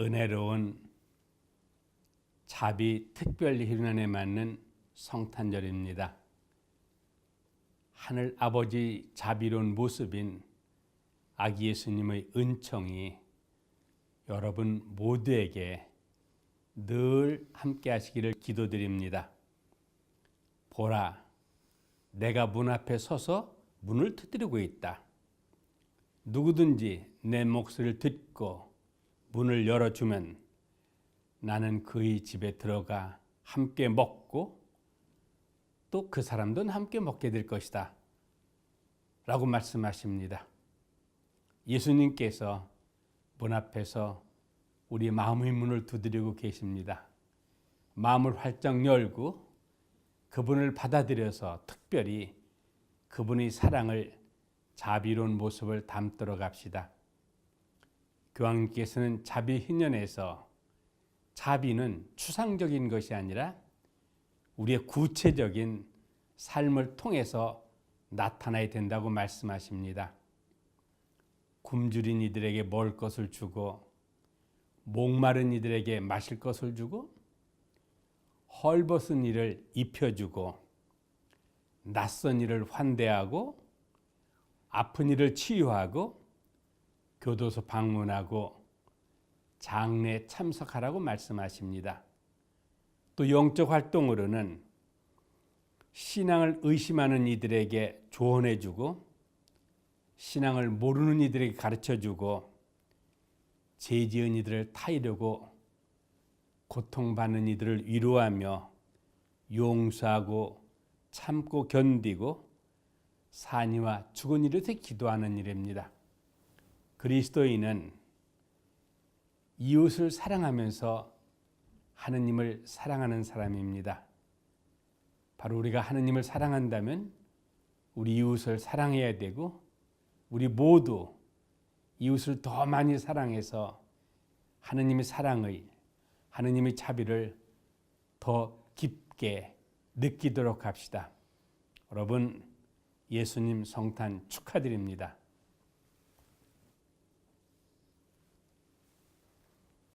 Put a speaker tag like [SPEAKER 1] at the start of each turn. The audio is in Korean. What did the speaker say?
[SPEAKER 1] 은혜로운 자비 특별 희년에 맞는 성탄절입니다. 하늘 아버지 자비로운 모습인 아기 예수님의 은총이 여러분 모두에게 늘 함께 하시기를 기도드립니다. 보라, 내가 문 앞에 서서 문을 두드리고 있다. 누구든지 내 목소리를 듣고 문을 열어주면 나는 그의 집에 들어가 함께 먹고 또 그 사람도 함께 먹게 될 것이다. 라고 말씀하십니다. 예수님께서 문 앞에서 우리 마음의 문을 두드리고 계십니다. 마음을 활짝 열고 그분을 받아들여서 특별히 그분의 사랑을 자비로운 모습을 담도록 합시다. 교황님께서는 자비 희년에서 자비는 추상적인 것이 아니라 우리의 구체적인 삶을 통해서 나타나야 된다고 말씀하십니다. 굶주린 이들에게 먹을 것을 주고 목마른 이들에게 마실 것을 주고 헐벗은 이를 입혀주고 낯선 이를 환대하고 아픈 이를 치유하고 교도소 방문하고 장례 참석하라고 말씀하십니다. 또 영적 활동으로는 신앙을 의심하는 이들에게 조언해 주고 신앙을 모르는 이들에게 가르쳐 주고 죄 지은 이들을 타이르고 고통받는 이들을 위로하며 용서하고 참고 견디고 산이와 죽은 위해 기도하는 일입니다. 그리스도인은 이웃을 사랑하면서 하느님을 사랑하는 사람입니다. 바로 우리가 하느님을 사랑한다면 우리 이웃을 사랑해야 되고 우리 모두 이웃을 더 많이 사랑해서 하느님의 사랑의 하느님의 자비를 더 깊게 느끼도록 합시다. 여러분 예수님 성탄 축하드립니다.